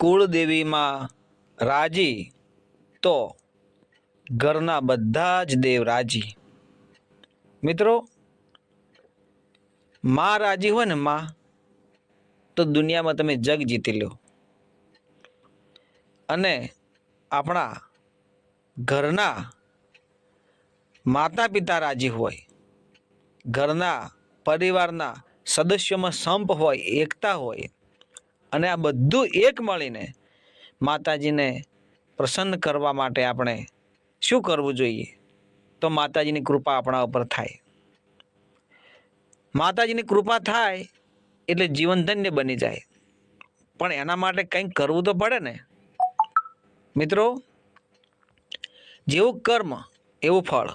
કુળદેવીમાં રાજી, તો ઘરના બધા જ દેવ રાજી. મિત્રો, માં રાજી હોય ને માં, તો દુનિયામાં તમે જગ જીતી લો. અને આપણા ઘરના માતા પિતા રાજી હોય, ઘરના પરિવારના સદસ્યોમાં સંપ હોય, એકતા હોય અને આ બધું એક મળીને માતાજીને પ્રસન્ન કરવા માટે આપણે શું કરવું જોઈએ? તો માતાજીની કૃપા આપણા ઉપર થાય. માતાજીની કૃપા થાય એટલે જીવન ધન્ય બની જાય. પણ એના માટે કંઈક કરવું તો પડે ને. મિત્રો, જેવું કર્મ, એવું ફળ.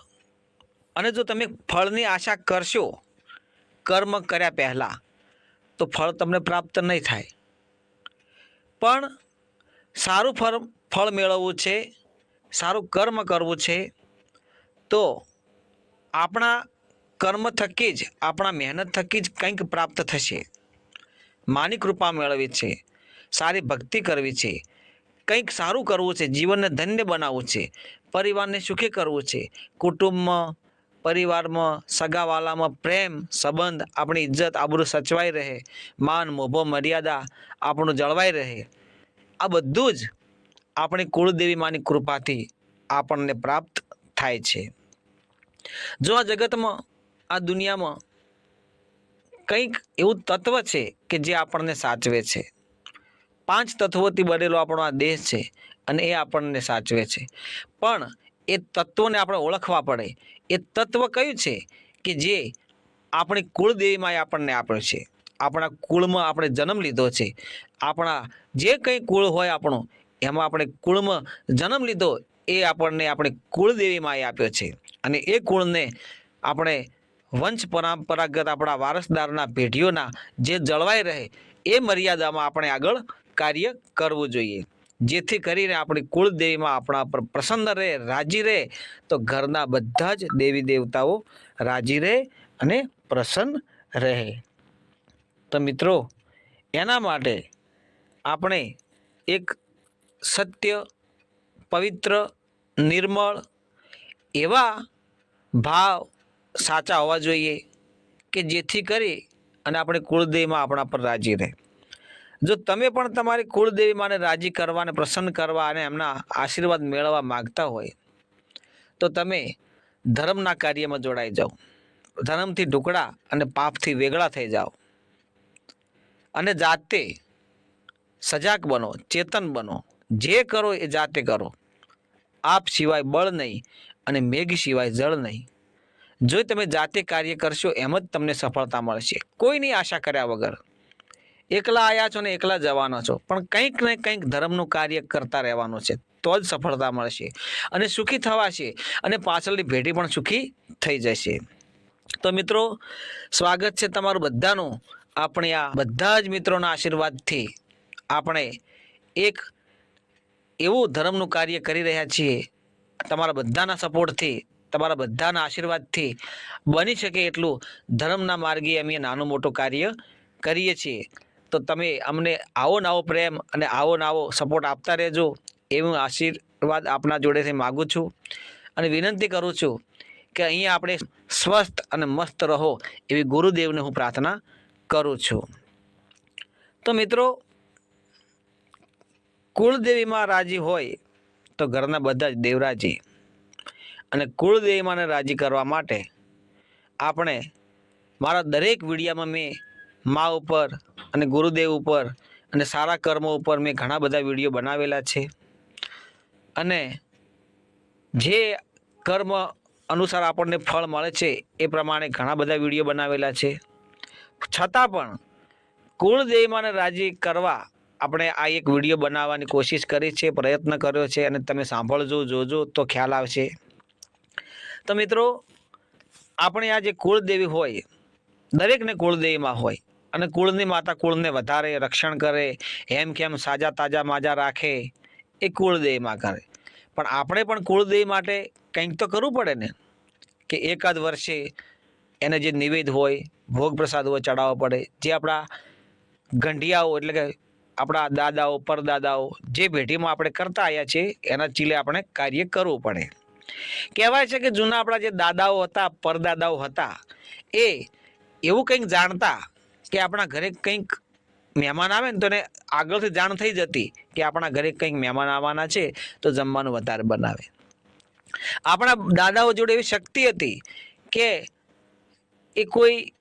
અને જો તમે ફળની આશા કરશો, કર્મ કર્યા પહેલાં, તો ફળ તમને પ્રાપ્ત નહીં થાય. પણ સારું ફળ ફળ મેળવવું છે, સારું કર્મ કરવું છે, તો આપણા કર્મ થકી જ, આપણા મહેનત થકી જ કંઈક પ્રાપ્ત થશે. માની કૃપા મેળવી છે, સારી ભક્તિ કરવી છે, કંઈક સારું કરવું છે, જીવનને ધન્ય બનાવવું છે, પરિવારને સુખી કરવું છે, કુટુંબમાં પરિવારમાં સગાવાલામાં પ્રેમ, સંબંધ, આપણી ઇજ્જત, આબરૂ સચવાઈ રહે. માન, મોભો, મર્યાદા આપણું જળવાઈ રહે. આ બધું જ આપણી કુળદેવી માની કૃપાથી આપણને પ્રાપ્ત થાય છે. જો આ જગતમાં, આ દુનિયામાં કંઈક એવું તત્વ છે કે જે આપણને સાચવે છે. પાંચ તત્વોથી બનેલો આપણો આ દેહ છે અને એ આપણને સાચવે છે. પણ એ તત્વોને આપણે ઓળખવા પડે. એ તત્વ કયું છે? કે જે આપણી કુળદેવીમાં આપણને આપ્યો છે. આપણા કુળમાં આપણે જન્મ લીધો છે. આપણા જે કંઈ કુળ હોય આપણો, એમાં આપણે કુળમાં જન્મ લીધો, એ આપણને આપણી કુળદેવીમાં આપ્યો છે. અને એ કુળને આપણે વંશ પરંપરાગત આપણા વારસદારના પેઢીઓના જે જળવાઈ રહે, એ મર્યાદામાં આપણે આગળ કાર્ય કરવું જોઈએ. જેથી કરીને આપણી કુળદેવીમાં આપણા પર પ્રસન્ન રહે, રાજી રહે, તો ઘરના બધા જ દેવી દેવતાઓ રાજી રહે અને પ્રસન્ન રહે. તો મિત્રો, એના માટે આપણે એક સત્ય, પવિત્ર, નિર્મળ એવા ભાવ સાચા હોવા જોઈએ કે જેથી કરી અને આપણે કુળદેવીમાં આપણા પર રાજી રહે. જો તમે પણ તમારી કુળદેવી માને રાજી કરવા અને પ્રસન્ન કરવા અને એમના આશીર્વાદ મેળવવા માગતા હોય, તો તમે ધર્મના કાર્યમાં જોડાઈ જાઓ. ધર્મથી ઢુકડા અને પાપથી વેગળા થઈ જાઓ. અને જાતે સજાગ બનો, ચેતન બનો. જે કરો એ જાતે કરો. આપ સિવાય બળ નહીં અને મેઘ સિવાય જળ નહીં. જો તમે જાતે કાર્ય કરશો, એમ જ તમને સફળતા મળશે. કોઈની આશા કર્યા વગર. એકલા આવ્યા છો ને એકલા જવાના છો. પણ કંઈક ને કંઈક ધર્મનું કાર્ય કરતા રહેવાનું છે. તો જ સફળતા મળશે. અને સુખી થવાશે અને પાછળની ભેટી પણ સુખી થઈ જશે. તો મિત્રો, સ્વાગત છે તમારું બધાનું. આપણે આ બધા જ મિત્રોના આશીર્વાદથી આપણે એક એવું ધર્મનું કાર્ય કરી રહ્યા છીએ. તમારા બધાના સપોર્ટથી, તમારા બધાના આશીર્વાદથી બની શકે એટલું ધર્મના માર્ગે અમે નાનું મોટું કાર્ય કરીએ છીએ. તો તમે અમને આવો નવો પ્રેમ અને આવો નવો સપોર્ટ આપતા રહેજો. એવું આશીર્વાદ આપના જોડેથી માગું છું અને વિનંતી કરું છું કે અહીંયા આપણે સ્વસ્થ અને મસ્ત રહો એવી ગુરુદેવને હું પ્રાર્થના કરું છું. તો મિત્રો કુળદેવીમાં રાજી હોય તો ઘરના બધા જ દેવરાજી અને કુળદેવીમાંને રાજી કરવા માટે આપણે મારા દરેક વિડીયામાં મેં મા ઉપર અને ગુરુદેવ ઉપર અને સારા કર્મો ઉપર મેં ઘણા બધા વીડિયો બનાવેલા છે. અને જે કર્મ અનુસાર આપણને ફળ મળે છે એ પ્રમાણે ઘણા બધા વીડિયો બનાવેલા છે. છતાં પણ કુળદેવીમાંને રાજી કરવા આપણે આ એક વીડિયો બનાવવાની કોશિશ કરી છે, પ્રયત્ન કર્યો છે અને તમે સાંભળજો, જોજો, તો ખ્યાલ આવશે. તો મિત્રો, આપણે આ જે કુળદેવી હોય, દરેકને કુળદેવીમાં હોય અને કુળની માતા કુળને વધારે રક્ષણ કરે હેમ કેમ સાજા તાજા માજા રાખે, એ કુળદેવીમાં કરે. પણ આપણે પણ કુળદેવી માટે કંઈક તો કરવું પડે ને, કે એકાદ વર્ષે એને જે નિવેદ હોય, ભોગ પ્રસાદ હોય ચડાવવો પડે, જે આપણા ગંઢિયાઓ એટલે કે આપણા દાદાઓ, પરદાદાઓ જે ભેટીમાં આપણે કરતા આવ્યા છીએ, એના ચીલે આપણે કાર્ય કરવું પડે. કહેવાય છે કે જૂના આપણા જે દાદાઓ હતા, પરદાદાઓ હતા, એ એવું કંઈક જાણતા કે આપણા ઘરે કંઈક મહેમાન આવે ને તો એને આગળથી જાણ થઈ જતી કે આપણા ઘરે કંઈક મહેમાન આવવાના છે, તો જમવાનું વધારે બનાવે. આપણા દાદાઓ જોડે એવી શક્તિ હતી કે એ કોઈ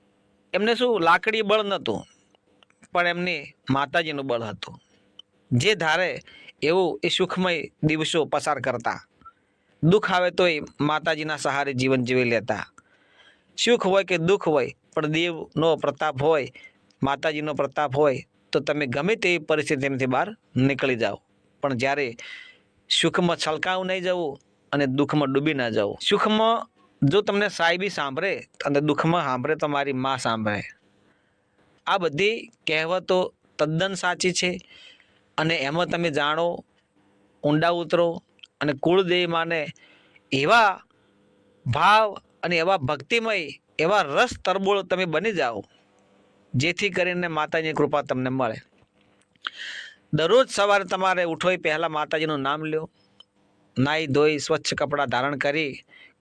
એમને શું લાકડી બળ નહોતું, પણ એમને માતાજીનું બળ હતું. જે ધારે એવું એ સુખમય દિવસો પસાર કરતા. દુઃખ આવે તો એ માતાજીના સહારે જીવન જીવી લેતા. સુખ હોય કે દુઃખ હોય પણ દેવનો પ્રતાપ હોય, માતાજીનો પ્રતાપ હોય, તો તમે ગમે તેવી પરિસ્થિતિમાંથી બહાર નીકળી જાઓ. પણ જ્યારે સુખમાં છલકાવું નહીં જવું અને દુઃખમાં ડૂબી ના જવું સુખમાં જો તમને સાહેબી સાંભળે અને દુઃખમાં સાંભળે તો મારી મા સાંભળે. આ બધી કહેવતો તદ્દન સાચી છે અને એમાં તમે જાણો, ઊંડા ઉતરો અને કુળદેવી માને એવા ભાવ અને એવા ભક્તિમય એવા રસ તરબોળ તમે બની જાઓ, જેથી કરીને માતાજીની કૃપા તમને મળે. દરરોજ સવારે તમારે ઉઠો પહેલાં માતાજીનું નામ લ્યો. નાહી ધોઈ, સ્વચ્છ કપડાં ધારણ કરી,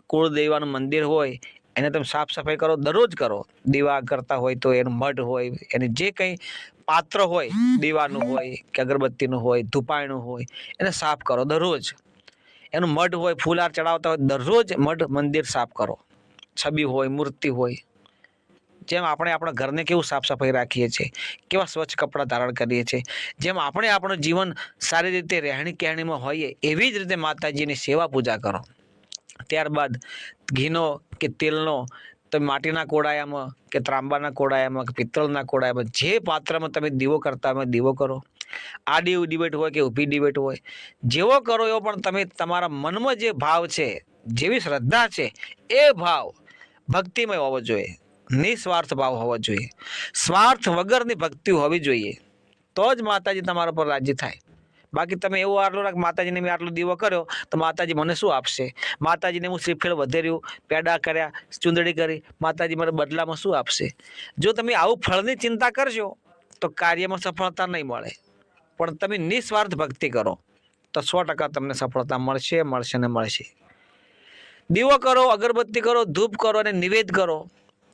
કુળદેવાનું મંદિર હોય, એને તમે સાફ સફાઈ કરો, દરરોજ કરો. દીવા કરતા હોય તો એનું મઢ હોય, એને જે કંઈ પાત્ર હોય, દીવાનું હોય, કે અગરબત્તીનું હોય, ધૂપાયણું હોય, એને સાફ કરો દરરોજ. એનું મઢ હોય ફૂલાર ચડાવતા હોય, દરરોજ મઢ મંદિર સાફ કરો. છબી હોય, મૂર્તિ હોય, જેમ આપણે આપણા ઘરને કેવું સાફ સફાઈ રાખીએ છીએ, કેવા સ્વચ્છ કપડાં ધારણ કરીએ છીએ, જેમ આપણે આપણું જીવન સારી રીતે રહેણી કહેણીમાં હોઈએ, એવી જ રીતે માતાજીની સેવા પૂજા કરો. ત્યારબાદ ઘીનો કે તેલનો તમે માટીના કોડાયામાં કે ત્રાંબાના કોડાયામાં કે પિત્તળના કોડાયામાં જે પાત્રમાં તમે દીવો કરતા હોય દીવો કરો. આડી ડિબેટ હોય કે ઊભી ડિબેટ હોય, જેવો કરો એવો પણ તમે તમારા મનમાં જે ભાવ છે, જેવી શ્રદ્ધા છે, એ ભાવ ભક્તિમય હોવો જોઈએ. નિસ્વાર્થ ભાવ હોવો જોઈએ. સ્વાર્થ વગરની ભક્તિ હોવી જોઈએ. તો જ માતાજી તમારા પર રાજી થાય. બાકી તમે એવું આટલું રાખ, માતાજીને મેં આટલો દીવો કર્યો, તો માતાજી મને શું આપશે? માતાજીને હું શ્રીફેળ વધેર્યું, પેડા કર્યા, ચૂંદડી કરી, માતાજી મને બદલામાં શું આપશે? જો તમે આવું ફળની ચિંતા કરશો, તો કાર્યમાં સફળતા નહીં મળે. પણ તમે નિસ્વાર્થ ભક્તિ કરો, તો સો ટકા તમને સફળતા મળશે મળશે ને મળશે. દીવો કરો, અગરબત્તી કરો, ધૂપ કરો અને નિવેદ કરો.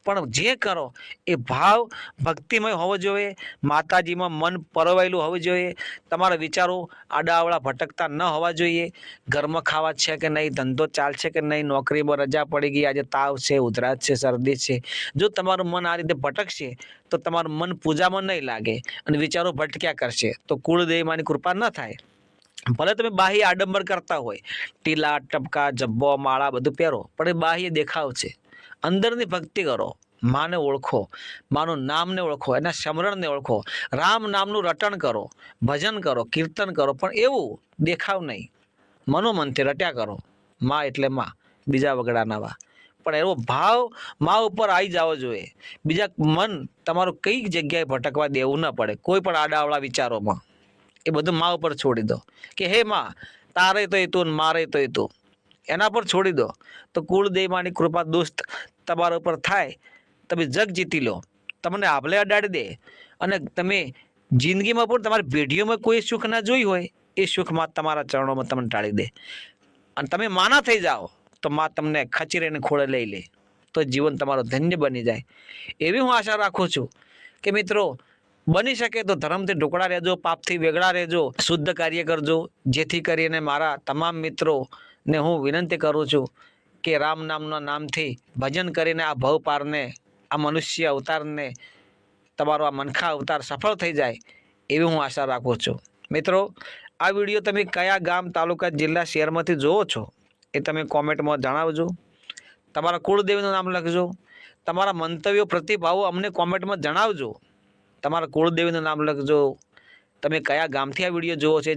પણ જે કરો, એ ભાવ ભક્તિમય હોવો જોઈએ, માતાજીમાં મન પરોવાયેલું હોવું જોઈએ, તમારા વિચારો આડાઅવળા ભટકતા ન હોવા જોઈએ, ઘરમાં ખાવા છે કે નહીં, ધંધો ચાલશે કે નહીં, નોકરીમાં રજા પડી ગઈ, આજે તાવ છે ઉધરાત છે, શરદી છે. જો તમારું મન આ રીતે ભટકશે, તો તમારું મન પૂજામાં નહીં લાગે અને વિચારો ભટક્યા કરશે. તો કુળદેવીમાંની કૃપા ન થાય. ભલે તમે બાહ્ય આડંબર કરતા હોય, ટીલા, ટપકા, જબ્બો, માળા, બધું પહેરો, પણ એ બાહ્ય દેખાવ છે. અંદરની ભક્તિ કરો, માને ઓળખો, માનું નામને ઓળખો, એના સમરણને ઓળખો, રામ નામનું રટણ કરો, ભજન કરો, કીર્તન કરો, પણ એવું દેખાવ નહીં. મનોમનથી રટ્યા કરો, માં એટલે માં, બીજા વગડાના વા પણ એવો ભાવ મા ઉપર આવી જવો જોઈએ. બીજા મન તમારું કઈ જગ્યાએ ભટકવા દેવું ન પડે, કોઈ પણ આડાવડા વિચારોમાં. એ બધું મા ઉપર છોડી દો. કે હે માં, તારે તો એ તું મારે તો એ તું. એના પર છોડી દો. તો કુળદેવમાની કૃપા દોસ્ત તમારા ઉપર થાય, તમે જગ જીતી લો. તમને આભલે અડાડી દે. અને તમે જિંદગીમાં પણ તમારી પેઢીઓમાં કોઈ સુખ ના જોઈ હોય, એ સુખમાં તમારા ચરણોમાં તમને ટાળી દે. અને તમે માના થઈ જાઓ, તો માં તમને ખચીરીને ખોળે લઈ લે. તો જીવન તમારું ધન્ય બની જાય. એવી હું આશા રાખું છું કે મિત્રો બની શકે તો ધર્મથી ઢોકળા રહેજો, પાપથી વેગળા રહેજો, શુદ્ધ કાર્ય કરજો. જેથી કરીને મારા તમામ મિત્રોને હું વિનંતી કરું છું કે રામ નામના નામથી ભજન કરીને આ ભવ પારને આ મનુષ્ય અવતારને, તમારો આ મનખા અવતાર સફળ થઈ જાય એવી હું આશા રાખું છું. મિત્રો, આ વીડિયો તમે કયા ગામ, તાલુકા, જિલ્લા, શહેરમાંથી જુઓ છો એ તમે કોમેન્ટમાં જણાવજો. તમારા કુળદેવીનું નામ લખજો. તમારા મંતવ્યો, પ્રતિભાવો અમને કોમેન્ટમાં જણાવજો. તમારા કુળદેવીનું નામ લખજો તમે કયા ગામથી આ વીડિયો જોવો છે.